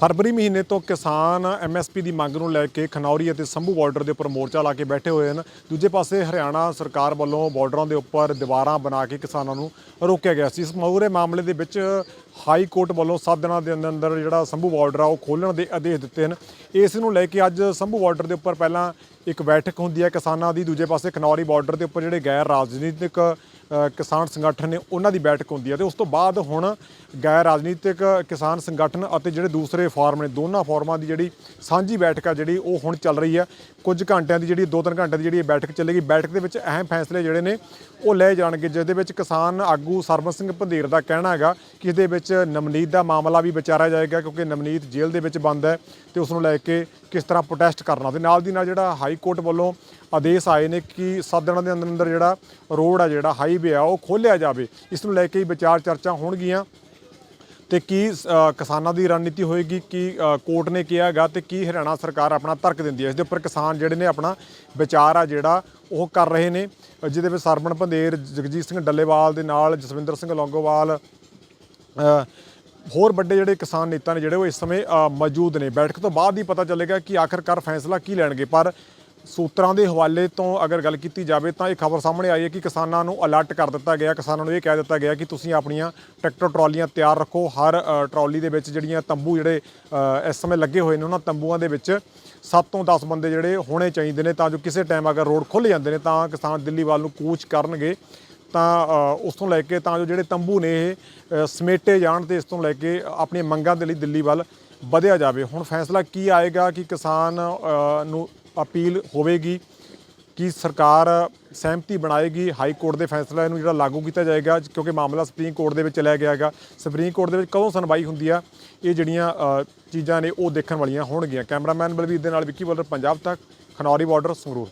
ਫਰਵਰੀ ਮਹੀਨੇ ਤੋਂ ਕਿਸਾਨ ਐਮਐਸਪੀ ਦੀ ਮੰਗ ਨੂੰ ਲੈ ਕੇ ਖਨੌਰੀ ਅਤੇ ਸੰਭੂ ਬਾਰਡਰ ਦੇ ਉੱਪਰ ਮੋਰਚਾ ਲਾ ਕੇ ਬੈਠੇ ਹੋਏ ਹਨ। ਦੂਜੇ ਪਾਸੇ ਹਰਿਆਣਾ ਸਰਕਾਰ ਵੱਲੋਂ ਬਾਰਡਰਾਂ ਦੇ ਉੱਪਰ ਦੀਵਾਰਾਂ ਬਣਾ ਕੇ ਕਿਸਾਨਾਂ ਨੂੰ ਰੋਕਿਆ ਗਿਆ ਸੀ। ਇਸ ਮੂਰੇ ਮਾਮਲੇ ਦੇ ਵਿੱਚ ਹਾਈ ਕੋਰਟ ਵੱਲੋਂ 7 ਦਿਨਾਂ ਦੇ ਅੰਦਰ ਅੰਦਰ ਜਿਹੜਾ ਸੰਭੂ ਬਾਰਡਰ ਆ, ਉਹ ਖੋਲਣ ਦੇ ਆਦੇਸ਼ ਦਿੱਤੇ ਹਨ। ਇਸ ਨੂੰ ਲੈ ਕੇ ਅੱਜ ਸੰਭੂ ਬਾਰਡਰ ਦੇ ਉੱਪਰ ਪਹਿਲਾਂ ਇੱਕ ਬੈਠਕ ਹੁੰਦੀ ਹੈ ਕਿਸਾਨਾਂ ਦੀ। ਦੂਜੇ ਪਾਸੇ ਖਨੌਰੀ ਬਾਰਡਰ ਦੇ ਉੱਪਰ ਜਿਹੜੇ ਗੈਰ ਰਾਜਨੀਤਿਕ ਕਿਸਾਨ ਸੰਗਠਨ ਨੇ ਉਹਨਾਂ ਦੀ ਬੈਠਕ ਹੁੰਦੀ ਹੈ ਤੇ ਉਸ ਤੋਂ ਬਾਅਦ ਹੁਣ ਗੈਰ ਰਾਜਨੀਤਿਕ ਕਿਸਾਨ ਸੰਗਠਨ ਅਤੇ ਜਿਹੜੇ ਦੂਸਰੇ ਫਾਰਮ ਨੇ, ਦੋਨਾਂ ਫਾਰਮਾਂ ਦੀ ਜਿਹੜੀ ਸਾਂਝੀ ਬੈਠਕ ਆ ਜਿਹੜੀ ਉਹ ਹੁਣ ਚੱਲ ਰਹੀ ਹੈ ਕੁਝ ਘੰਟਿਆਂ ਦੀ ਜਿਹੜੀ 2-3 ਘੰਟਿਆਂ ਦੀ ਜਿਹੜੀ ਇਹ ਬੈਠਕ ਚੱਲੇਗੀ। ਬੈਠਕ ਦੇ ਵਿੱਚ ਅਹਿਮ ਫੈਸਲੇ ਜਿਹੜੇ ਨੇ ਉਹ ਲਏ ਜਾਣਗੇ ਜਿਸ ਦੇ ਵਿੱਚ ਕਿਸਾਨ ਆਗੂ ਸਰਬਤ ਸਿੰਘ ਪੰਧੇਰ ਦਾ ਕਹਿਣਾ ਹੈਗਾ ਕਿ ਇਹਦੇ ਵਿੱਚ ਨਵਨੀਤ ਦਾ ਮਾਮਲਾ ਵੀ ਵਿਚਾਰਿਆ ਜਾਏਗਾ ਕਿਉਂਕਿ ਨਵਨੀਤ ਜੇਲ੍ਹ ਦੇ ਵਿੱਚ ਬੰਦ ਹੈ ਤੇ ਉਸ ਨੂੰ ਲੈ ਕੇ ਕਿਸ ਤਰ੍ਹਾਂ ਪ੍ਰੋਟੈਸਟ ਕਰਨਾ। ਤੇ ਨਾਲ ਦੀ ਨਾਲ ਜਿਹੜਾ ਹਾਈ ਕੋਰਟ ਵੱਲੋਂ ਆਦੇਸ਼ ਆਏ ਨੇ ਕਿ ਸੱਤ ਦਿਨਾਂ ਦੇ ਅੰਦਰ ਅੰਦਰ ਜਿਹੜਾ ਰੋਡ ਆ ਜਿਹੜਾ, ਹਾਈ ਹਾਈਵੇ ਆ ਉਹ ਖੋਲਿਆ ਜਾਵੇ। ਇਸ ਨੂੰ ਲੈ ਕੇ ਹੀ ਵਿਚਾਰ ਚਰਚਾ ਹੋਣਗੀਆਂ। ਤੇ ਕੀ ਕਿਸਾਨਾਂ ਦੀ ਰਣਨੀਤੀ ਹੋਏਗੀ, ਕੀ ਕੋਰਟ ਨੇ ਕਿਹਾ ਹੈਗਾ ਤੇ ਕੀ ਹਰਿਆਣਾ ਸਰਕਾਰ ਆਪਣਾ ਤਰਕ ਦਿੰਦੀ ਹੈ। ਇਸ ਦੇ ਉੱਪਰ ਕਿਸਾਨ ਜਿਹੜੇ ਨੇ ਆਪਣਾ ਵਿਚਾਰ ਆ ਜਿਹੜਾ ਉਹ ਕਰ ਰਹੇ ਨੇ। ਜਿਹਦੇ ਵਿੱਚ ਸਰਬਣ ਪੰਦੇਰ ਜਗਜੀਤ ਸਿੰਘ ਡੱਲੇਵਾਲ ਦੇ ਨਾਲ ਜਸਵਿੰਦਰ ਸਿੰਘ ਲੌਂਗੋਵਾਲ ਹੋਰ ਵੱਡੇ ਜਿਹੜੇ ਕਿਸਾਨ ਨੇਤਾ ਨੇ ਜਿਹੜੇ ਉਹ ਇਸ ਸਮੇਂ ਮੌਜੂਦ ਨੇ। ਬੈਠਕ ਤੋਂ ਬਾਅਦ ਹੀ ਪਤਾ ਚੱਲੇਗਾ ਕਿ ਆਖਰਕਾਰ ਫੈਸਲਾ ਕੀ ਲੈਣਗੇ। ਪਰ ਸੂਤਰਾਂ ਦੇ ਹਵਾਲੇ ਤੋਂ ਅਗਰ ਗੱਲ ਕੀਤੀ ਜਾਵੇ ਤਾਂ ਇਹ ਖਬਰ ਸਾਹਮਣੇ ਆਈ ਹੈ ਕਿ ਕਿਸਾਨਾਂ ਨੂੰ ਅਲਰਟ ਕਰ ਦਿੱਤਾ ਗਿਆ ਕਿਸਾਨਾਂ ਨੂੰ ਇਹ ਕਹਿ ਦਿੱਤਾ ਗਿਆ ਕਿ ਤੁਸੀਂ ਆਪਣੀਆਂ ਟਰੈਕਟਰ ਟਰਾਲੀਆਂ ਤਿਆਰ ਰੱਖੋ। ਹਰ ਅ, ਟਰਾਲੀ ਦੇ ਵਿੱਚ ਜਿਹੜੀਆਂ ਤੰਬੂ ਜਿਹੜੇ ਇਸ ਸਮੇਂ ਲੱਗੇ ਹੋਏ ਨੇ ਉਹਨਾਂ ਤੰਬੂਆਂ ਦੇ ਵਿੱਚ 7 ਤੋਂ 10 ਬੰਦੇ ਜਿਹੜੇ ਹੋਣੇ ਚਾਹੀਦੇ ਨੇ ਤਾਂ ਜੋ ਕਿਸੇ ਟਾਈਮ ਅਗਰ ਰੋਡ ਖੁੱਲ ਜਾਂਦੇ ਨੇ ਤਾਂ ਕਿਸਾਨ ਦਿੱਲੀ ਵੱਲ ਨੂੰ ਕੂਚ ਕਰਨਗੇ। ਤਾਂ ਉਸ ਤੋਂ ਲੈ ਕੇ ਤਾਂ ਜੋ ਜਿਹੜੇ ਤੰਬੂ ਨੇ ਇਹ ਸਮੇਟੇ ਜਾਣ ਤੇ ਇਸ ਤੋਂ ਲੈ ਕੇ ਆਪਣੀਆਂ ਮੰਗਾਂ ਦੇ ਲਈ ਦਿੱਲੀ ਵੱਲ ਵਧਿਆ ਜਾਵੇ। ਹੁਣ ਫੈਸਲਾ ਕੀ ਆਏਗਾ ਕਿ ਕਿਸਾਨ ਨੂੰ ਅਪੀਲ ਹੋਵੇਗੀ ਕਿ ਸਰਕਾਰ ਸਹਿਮਤੀ ਬਣਾਏਗੀ, ਹਾਈ ਕੋਰਟ ਦੇ ਫੈਸਲੇ ਨੂੰ ਜਿਹੜਾ ਲਾਗੂ ਕੀਤਾ ਜਾਏਗਾ, ਕਿਉਂਕਿ ਮਾਮਲਾ ਸੁਪਰੀਮ ਕੋਰਟ ਦੇ ਵਿੱਚ ਚਲਿਆ ਗਿਆ ਹੈਗਾ। ਸੁਪਰੀਮ ਕੋਰਟ ਦੇ ਵਿੱਚ ਕਦੋਂ ਸੁਣਵਾਈ ਹੁੰਦੀ ਆ, ਇਹ ਜਿਹੜੀਆਂ ਚੀਜ਼ਾਂ ਨੇ ਉਹ ਦੇਖਣ ਵਾਲੀਆਂ ਹੋਣਗੀਆਂ। ਕੈਮਰਾਮੈਨ ਬਲਬੀਰ ਦੇ ਨਾਲ ਵਿੱਕੀ ਬੋਲਰ ਪੰਜਾਬ ਤੱਕ, ਖਨੌਰੀ ਬਾਰਡਰ, ਸੰਗਰੂਰ।